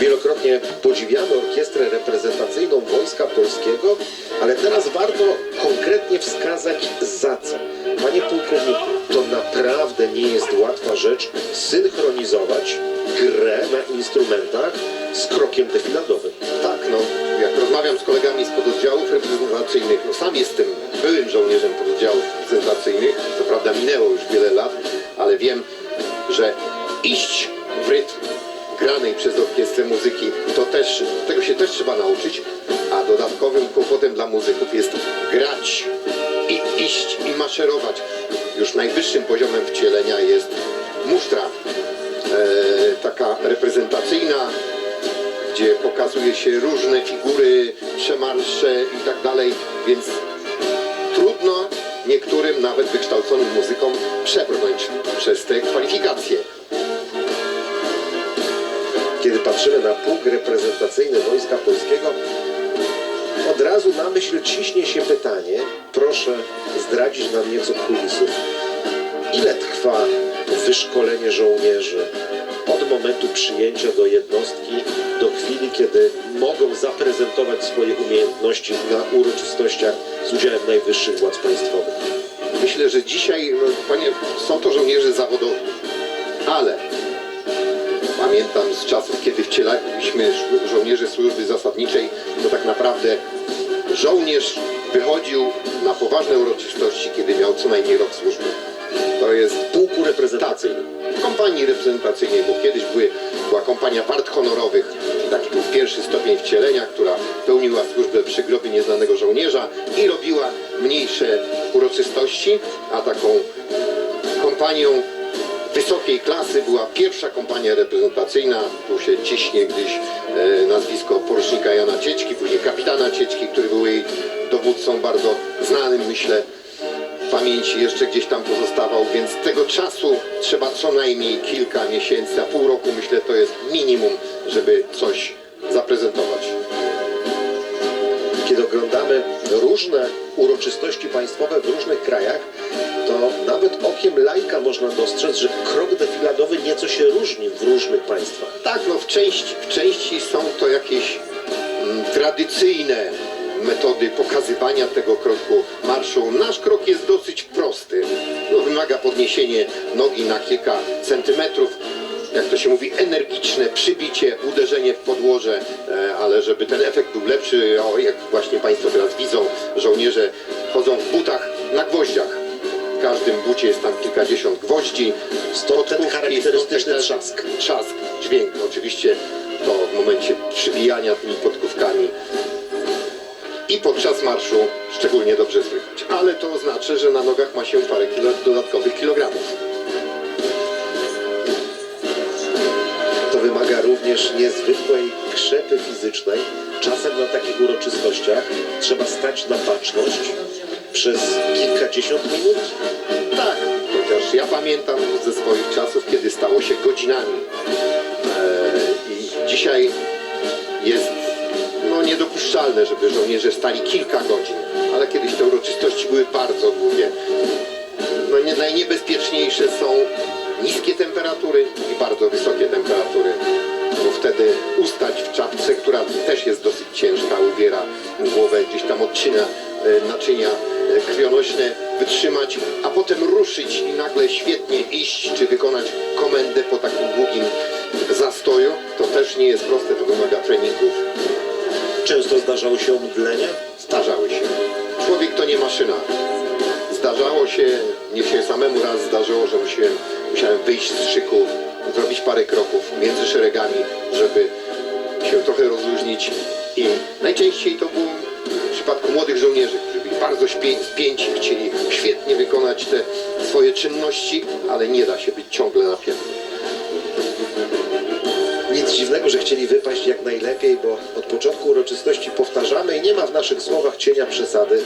Wielokrotnie podziwiamy orkiestrę reprezentacyjną Wojska Polskiego, ale teraz warto konkretnie wskazać za co. Panie pułkowniku, to naprawdę nie jest łatwa rzecz synchronizować grę na instrumentach z krokiem defiladowym. Tak, no, jak rozmawiam z kolegami z pododdziałów reprezentacyjnych, no sam jestem byłym żołnierzem pododdziałów reprezentacyjnych, co prawda minęło już wiele lat, ale wiem, że iść w rytm granej przez orkiestrę muzyki, to też, tego się też trzeba nauczyć, a dodatkowym kłopotem dla muzyków jest grać i iść i maszerować. Już najwyższym poziomem wcielenia jest musztra, e, taka reprezentacyjna, gdzie pokazuje się różne figury, przemarsze i tak dalej, więc trudno niektórym, nawet wykształconym muzykom, przebrnąć przez te kwalifikacje. Kiedy patrzymy na pług reprezentacyjny Wojska Polskiego, od razu na myśl ciśnie się pytanie, proszę zdradzić nam nieco kulisów. Ile trwa wyszkolenie żołnierzy od momentu przyjęcia do jednostki do chwili, kiedy mogą zaprezentować swoje umiejętności na uroczystościach z udziałem najwyższych władz państwowych? Myślę, że dzisiaj, no, panie, są to żołnierze zawodowi, ale pamiętam z czasów, kiedy wcielaliśmy żo- żołnierzy służby zasadniczej, to tak naprawdę żołnierz wychodził na poważne uroczystości, kiedy miał co najmniej rok służby. To jest Pułku reprezentacyjnym. w kompanii reprezentacyjnej, bo kiedyś były, była kompania wart honorowych, taki był pierwszy stopień wcielenia, która pełniła służbę przy grobie nieznanego żołnierza i robiła mniejsze uroczystości, a taką kompanią wysokiej klasy była pierwsza kompania reprezentacyjna, tu się ciśnie gdzieś e, nazwisko porucznika Jana Cieczki, później kapitana Cieczki, który był jej dowódcą bardzo znanym, myślę, w pamięci jeszcze gdzieś tam pozostawał, więc tego czasu trzeba co najmniej kilka miesięcy, a pół roku myślę to jest minimum, żeby coś zaprezentować. Różne uroczystości państwowe w różnych krajach, to nawet okiem lajka można dostrzec, że krok defiladowy nieco się różni w różnych państwach. Tak, no w części, w części są to jakieś mm, tradycyjne metody pokazywania tego kroku marszu. Nasz krok jest dosyć prosty. No, wymaga podniesienie nogi na kilka centymetrów. Jak to się mówi, energiczne przybicie, uderzenie w podłoże, e, ale żeby ten efekt był lepszy, o, jak właśnie Państwo teraz widzą, żołnierze chodzą w butach na gwoździach. W każdym bucie jest tam kilkadziesiąt gwoździ. Stąd ten charakterystyczny trzask. Trzask, dźwięk. Oczywiście to w momencie przybijania tymi podkówkami i podczas marszu szczególnie dobrze słychać. Ale to oznacza, że na nogach ma się parę kilo, dodatkowych kilogramów. Niezwykłej krzepy fizycznej. Czasem na takich uroczystościach trzeba stać na baczność przez kilkadziesiąt minut. Tak, chociaż ja pamiętam ze swoich czasów, kiedy stało się godzinami. Eee, I dzisiaj jest no, niedopuszczalne, żeby żołnierze stali kilka godzin, ale kiedyś te uroczystości były bardzo długie. No, nie, najniebezpieczniejsze są niskie temperatury i bardzo wysokie temperatury, bo wtedy ustać w czapce, która też jest dosyć ciężka, uwiera głowę, gdzieś tam odcina e, naczynia e, krwionośne, wytrzymać, a potem ruszyć i nagle świetnie iść, czy wykonać komendę po takim długim zastoju, to też nie jest proste, to wymaga treningów. Często zdarzało się omdlenie. Zdarzały się. Człowiek to nie maszyna. Zdarzało się, mnie się samemu raz zdarzyło, że musiałem, musiałem wyjść z szyku, zrobić parę kroków między szeregami, żeby się trochę rozluźnić i najczęściej to było w przypadku młodych żołnierzy, którzy byli bardzo spięci, chcieli świetnie wykonać te swoje czynności, ale nie da się być ciągle napiętym. Nic dziwnego, że chcieli wypaść jak najlepiej, bo od początku uroczystości powtarzamy i nie ma w naszych słowach cienia przesady.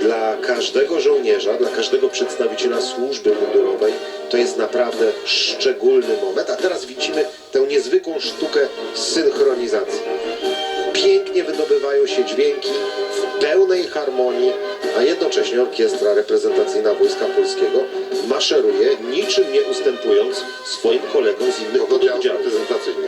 Dla każdego żołnierza, dla każdego przedstawiciela służby mundurowej to jest naprawdę szczególny moment. A teraz widzimy tę niezwykłą sztukę synchronizacji. Pięknie wydobywają się dźwięki w pełnej harmonii, a jednocześnie orkiestra reprezentacyjna Wojska Polskiego maszeruje, niczym nie ustępując swoim kolegom z innych Pododdział pododdziałów. reprezentacyjny.